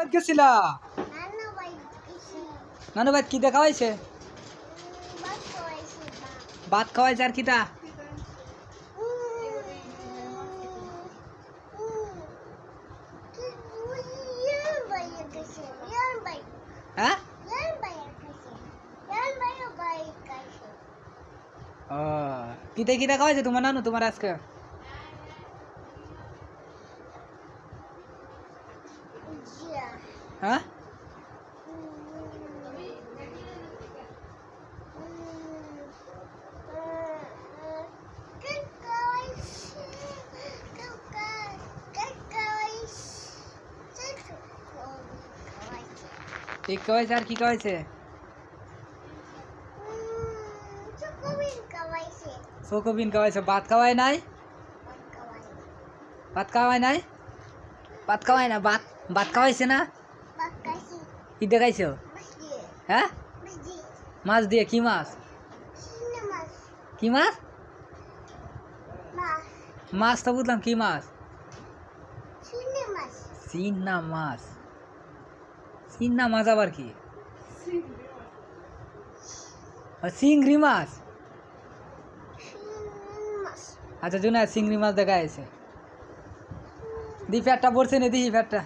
কই গেছিলা? নানা ভাই কি দেখা হয়েছে ভাত খাওয়াইছে আর কিটা? হ্যাঁ? কিতে কিটা খাওয়াইছে তোমার নানু, তোমার আজকে? হ্যাঁ ঠিক খাওয়াইছে আর কি খাওয়াইছে চৌকবিন খাওয়াইছে ভাত খাওয়াই নাই ভাত খাওয়াই নাই ভাত খাওয়াই না ভাত ভাত খাওয়াইছে না? কি দেখাইছো হ্যাঁ মাছ দিয়ে। কি মাছ? কি মাছ? মাছ। তো বুঝলাম কি মাছ? চিন্না মাছ। চিন্না মাছ। আবার কি? চিংড়ি মাছ? আচ্ছা জুনা চিংড়ি মাছ দেখা আছে দি ফ্যাটটা পড়ছে না দিহি ফ্যাটটা।